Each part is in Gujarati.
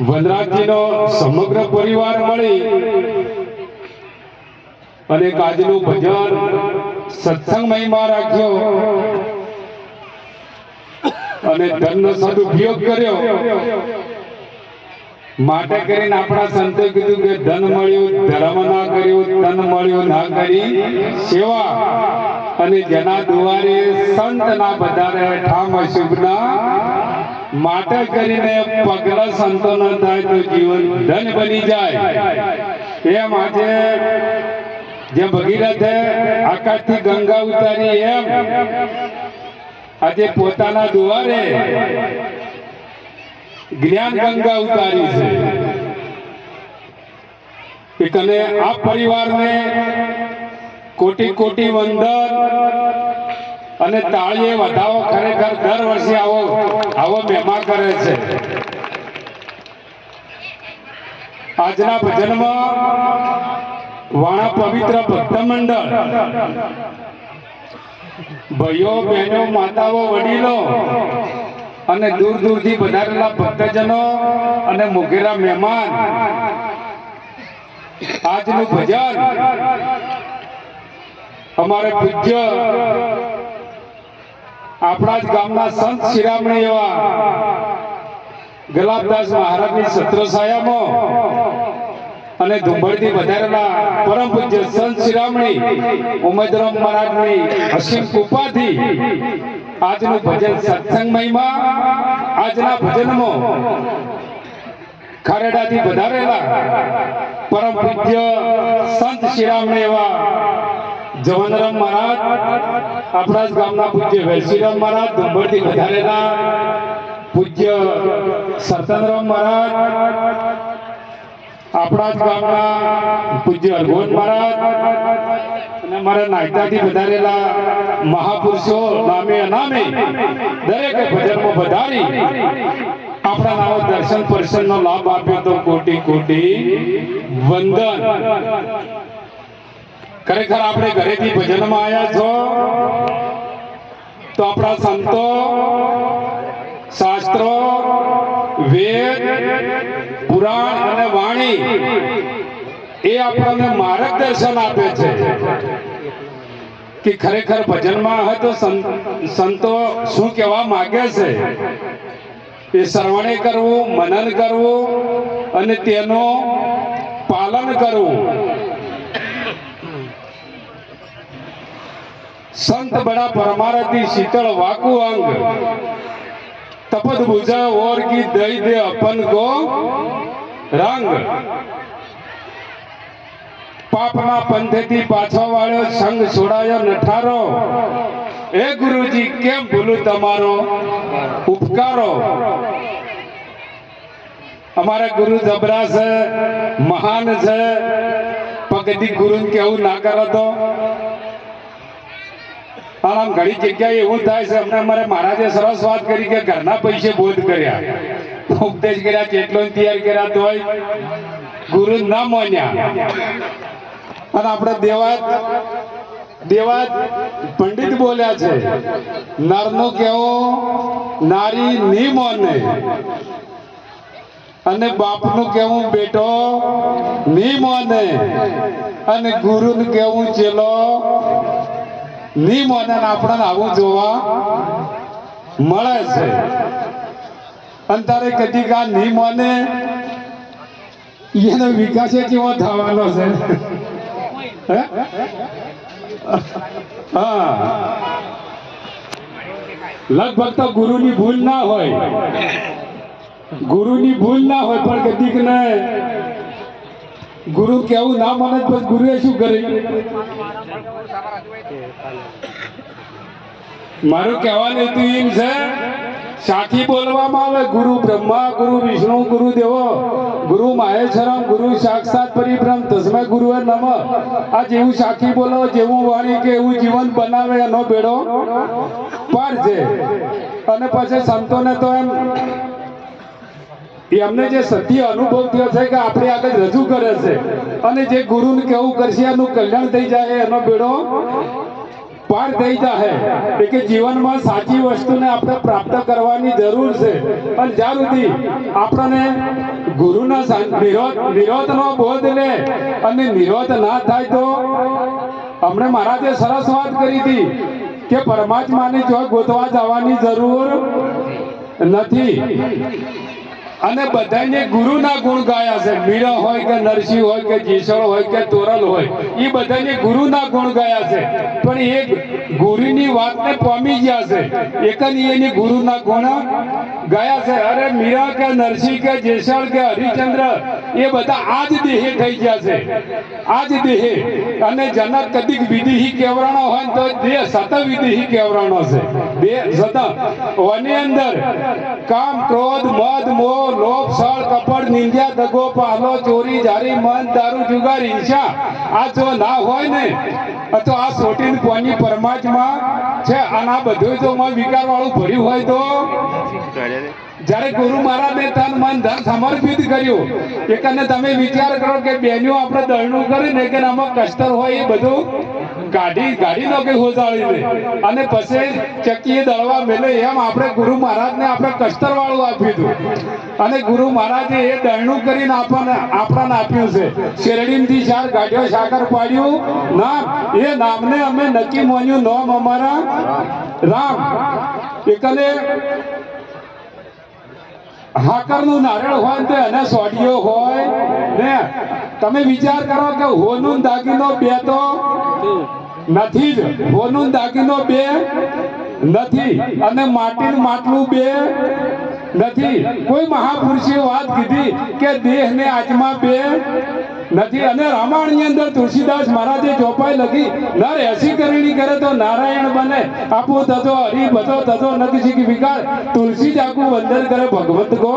વનરાજજીનો સમગ્ર પરિવાર મળી અને આજનું ભજન સત્સંગ મહિમા રાખ્યો અને ધનનો સદુપયોગ કર્યો. માટે કરીને આપણા સંતે કીધું કે ધન મળ્યું, ધર્મ ના કર્યું, તન મળ્યું ના કરી, સેવા. અને જેના દુવારે સંત ના વધારે ઠામ અશુભના માટે કરીને પગલા સંતો ન થાય તો જીવન ધન બની જાય. એમ આજે જે ભગીરથે આકાશથી ગંગા ઉતારી એમ, આજે પોતાના દ્વારે જ્ઞાન ગંગા ઉતારી છે. અને આ પરિવારને કોટી કોટી વંદન અને તાળીએ વધાવો ખરેખર દર વર્ષે આવો આવો મહેમા કરે છે. આજના ભજનમાં વાણા પવિત્ર ભક્ત મંડળ. ભાઈઓ, બહેનો, માતાઓ, વડીલો અને દૂર દૂરથી પધારેલા ભક્તજનો અને મોઘેલા મહેમાન. આજનું ભજન અમારે પૂજ્ય આપણા જ ગામના સંત શિરામણી એવા ગલાબદાસ મહારાજની છત્રછાયામાં અને ધુંબળથી વધારેલા પરમ પૂજ્ય સંત શિરામણી ઉમેદરામ મહારાજની અસીમ કૃપાથી આજનું ભજન સત્સંગ મહિમા આજના ભજનમાં ખરેડાથી વધારેલા પરમ પૂજ્ય સંત શ્રીરામ એવા જવાનરામ મહારાજ, આપણા જ ગામના પૂજ્ય વેલસીરામ મહારાજ ડુંબરથી વધારેલા પૂજ્ય સતનરામ મહારાજ આપણા જ ગામના પૂજ્ય અરગોન મહારાજ અને મારા નાયતાથી વધારેલા મહાપુરુષો, નામે અનામે, દરેકે ભજનમાં વધારી, આપણા નામ દર્શન પરસનનો લાભ આપ્યો તો કોટી કોટી વંદન. ખરેખર આપણે ઘરેથી ભજનમાં આવ્યા છો, તો આપણા સંતો, શાસ્ત્રો, વેદ પુરાણ અને વાણી એ આપણને માર્ગદર્શન આપે છે કે ખરેખર ભજનમાં હોય તો સંતો શું કહેવા માંગે છે? એ શ્રવણે કરવું, મનન કરવું અને તેનું પાલન કરવું. સંત બડા પરમારથી શીતળ વાકુ અંગ, તપદ ભુજા ઓર કી દઈ દે અપન કો રંગ. પાપના પંથેથી પાછો વાળ્યો સંગ છોડાયો, નઠારો. એ ગુરુજી, કેમ ભૂલું તમારો ઉપકારો? અમારા ગુરુ જબરા છે, મહાન છે. પગથી ગુરુ કેવું ના કરો તો? આમ ઘણી જગ્યાએ એવું થાય છે, અમને અમારે મહારાજે સરસ વાત કરી કે ઘરના પૈસે બોધ કર્યા. ઉપદેશ કર્યા કેટલો તૈયાર કર્યા તોય ગુરુ ના માન્યા. અને આપણે દેવાત દેવાત પંડિત બોલ્યા છે, નરનું કેવો નારી ની મોને. અને બાપનું કેવું બેટો ની મોને. અને ગુરુનું કેવું ચેલો ની મોને. આપણને આવું જોવા મળે છે. અને તારે કદી કા નહીં મોને? એનો વિકાસ કેવો થવાનો છે? હે? લગભગ તો ગુરુની ભૂલ ના હોય. ગુરુની ભૂલ ના હોય પણ કદીક ને ગુરુ કેવું ના મને પછી ગુરુએ શું કર્યું? મારું કહેવાનું હતું એમ છે સાથી બોલવામાં આવે, ગુરુ બ્રહ્મા, ગુરુ વિષ્ણુ, ગુરુ દેવો, ગુરુ માહેશ્વરમ ગુરુ સાક્ષાત પરિબ્રહ્મ તસ્મય ગુરુ નમ. આ જેવું સાખી બોલો, જેવું વાણી કે એવું જીવન બનાવે એનો બેડો પાર છે. અને પછી સંતોને તો એમ, એમને જે સત્ય અનુભવ થયો છે કે આપણે આગળ રજૂ કરે છે. અને જે ગુરુને કેવું કરશે, એનું કલ્યાણ થઈ જાય એનો બેડો પાર થઈ જાય કે જીવનમાં સાચી વસ્તુને આપણે પ્રાપ્ત કરવાની જરૂર છે. અને જ્યાં સુધી આપણને ગુરુના નિરોધ, નિરોધનો બોધ લે અને નિરોધ ના થાય તો અમને મહારાજે સરસ વાત કરી હતી કે પરમાત્માની જો ગોતવા જવાની જરૂર નથી. અને બધાને ગુરુના ગુણ ગાયા છે. મીરા હોય કે નરસિંહ હોય કે જીસળ હોય કે તોરલ હોય એ બધાને ગુરુના ગુણ ગાયા છે. પણ એ ગુરુની વાતને પામી ગયા છે. એકની એની ગુરુના ગુણા ગયા છે. અરે મીરા કે નરસિંહ કે જેસલ કે હરિચંદ્ર, એ બધા આજ દેહે થઈ ગયા છે. આજ દેહે. અને જનક કદીક વિધિહી કેવરાણો હોય તો દેહ સત વિધિહી કેવરાણો છે. બે સત વની અંદર કામ, ક્રોધ, મદ, મોહ, લોભ, સળ કપડ નિંદ્યા, દગો પાલો ચોરી, જારી, મન, દારૂ, જુગાર ઈર્ષા આ જો ના હોય ને તો આ સોટીન કોની પરમાત્મા છે? અને આ બધું જો મન વિકાર વાળું ભર્યું હોય તો? જ્યારે ગુરુ મહારાજને તન મન ધન સમર્પિત કર્યું એકને તમે વિચાર કરો કે બેન્યુ આપણે દળનું કરીને કે આમાં કસ્ટર હોય એ બધું? ગાડી નો કે હોજાળી અને પછી ચક્કીએ દળવા મેલે એમ આપણે ગુરુ મહારાજને આપણે કસ્તર વાળું આપ્યું હતું. અને ગુરુ મહારાજે એ દહેણું કરીને આપણને આપણને આપ્યું છે. શેરડીમથી ચાર ગાડીઓ સાકર પાડ્યું. નામ, એ નામને અમે નક્કી માન્યું, નામ અમારા રામ. એકલે હાકરનું નારિયેળ હોય તો એને સોડિયો હોય ને તમે વિચાર કરો કે હોનું દાગીનો બે તો નથી જ. હોનું દાગીનો બે નથી. અને માટીનું માટલું બે નથી. કોઈ મહાપુરુષે વાત કીધી કે દેહ ને આત્મા બે નથી. અને રામાયણની અંદર તુલસીદાસ મહારાજે ચોપાઈ લખી, નર એસી કરણી કરે તો નારાયણ બને. આપો થતો હરી બધો થતો નથી શીખી વિકાર. તુલસી જ આખું વંદન કરે ભગવંત ગો.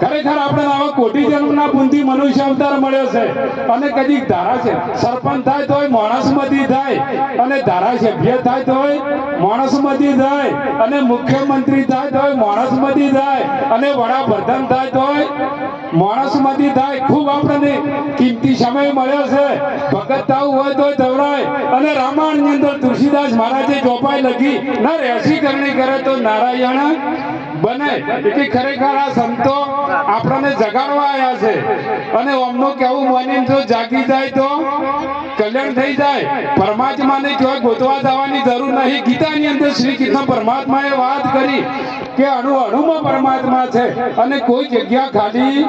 ખરેખર આપણે આવા કોટી જન્મના બુંદી મનુષ્ય અવતાર મળ્યો છે. અને કદી ધારા છે. સરપંચ થાય તોય માણસમાંથી થાય. અને ધારાસભ્ય થાય તોય માણસમાંથી થાય. અને મુખ્યમંત્રી થાય તોય માણસમાંથી થાય. અને વડાપ્રધાન થાય તોય માણસમાંથી થાય. ખૂબ આપણને કિંમતી સમય મળ્યો છે. ભગત થવું હોય તો ધવરાય અને રામાયણની અંદર તુલસીદાસ મહારાજે ચોપાઈ લખી, ના રેસી કરણી કરે તો નારાયણ બને. એટલે ખરેખર આ સંતો આપણને જગાડવા આવ્યા છે. અને ઓમનું કેવું માની જો જાગી જાય તો? કલ્યાણ થઈ જાય. પરમાત્માને ક્યાંય ગોતવા જવાની જરૂર નહીં. ગીતાની અંદર શ્રી કૃષ્ણ પરમાત્માએ વાત કરી. કે અણુ અણુમાં પરમાત્મા છે અને કોઈ જગ્યા ખાલી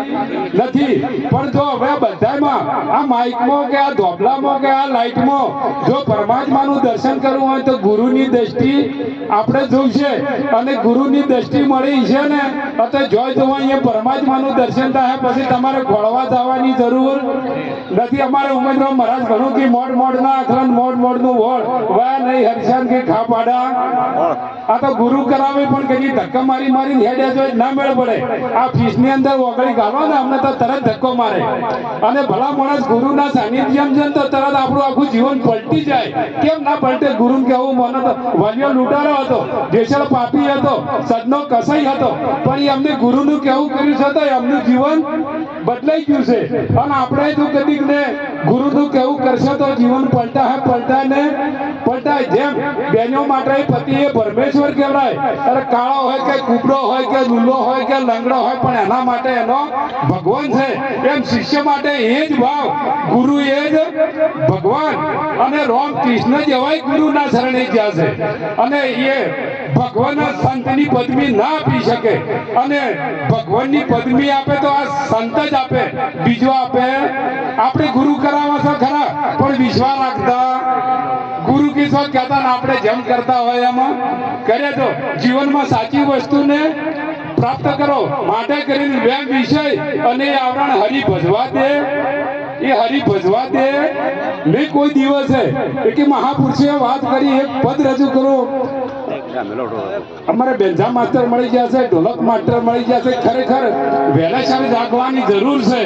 નથી. પણ જો હવે બધામાં આ માઇકમાં કે આ ધોબલામાં કે આ લાઇટમાં જો પરમાત્માનું દર્શન કરવું હોય તો ગુરુની દ્રષ્ટિ આપણે જોઈશે અને ગુરુની દ્રષ્ટિ મળી છે ને અત્યારે જોઈ જોવા અહીંયા પરમાત્માનું દર્શન થાય પછી તમારે ખોળવા જવાની જરૂર નથી. અમારે ઉમેદવાર મહારાજ ઘણું કે મોડ મોડ ના અખરણ મોડ મોડનું વોળ નહીં હરિશાન કે ખા પાડા આ તો ગુરુ કરાવે પણ કદી ધક્કા મારી મારી હેડે જો ના મેળ પડે. આ ફીસની અંદર ઓગળી ગાલો ને, અમને તો તરત ધક્કો મારે. અને ભલા માણસ ગુરુના સાનિધ્યમ છે તો તરત આપણું આખું જીવન પલટી જાય. કેમ ના પલટે? ગુરુ કેવું મને તો વાલિયો લૂંટારો હતો, દેશળ પાપી હતો, સદનો કસાઈ હતો. પણ એ અમને ગુરુનું કેવું કર્યું છે તો એમનું જીવન બદલાઈ ગયું છે. અને આપણે જો કદીક ને ગુરુનું કેવું કરશે તો જીવન પલટા હે, પલટા ને પલટા. જેમ બેનો માટે પતિ એ પરમેશ્વર કહેવાય. અરે કાળો હોય કે કુબડો હોય કે લુલો હોય કે લંગડો હોય, પણ એના માટે એનો ભગવાન છે. એમ શિષ્ય માટે એ જ ભાવ. ગુરુ એ જ ભગવાન. અને રામ કૃષ્ણ જેવાય ગુરુના શરણે ગયા છે. અને એ ભગવાન સંતની પદવી ના આપી શકે. અને ભગવાનની પદવી આપે તો આ સંત જ આપે. બીજો આપે આપણે ગુરુ કરાવવા છો ખરા, પણ વિશ્વાસ રાખતા ગુરુ કિશોર કહેતા આપણે જેમ કરતા હોય એમાં કરે તો જીવનમાં સાચી વસ્તુને પ્રાપ્ત કરો. માટે કરીને વેમ વિષય અને આવરણ હરી ભજવા દે. એ હરી ભજવા દે નહીં કોઈ દિવસે કે મહાપુરુષે વાત કરી, એક પદ રજૂ કરો. અમારે બેંજા માસ્ટર મળી ગયા છે, ઢોલક માસ્ટર મળી ગયા છે. ખરેખર વહેલા જાગવાની જરૂર છે.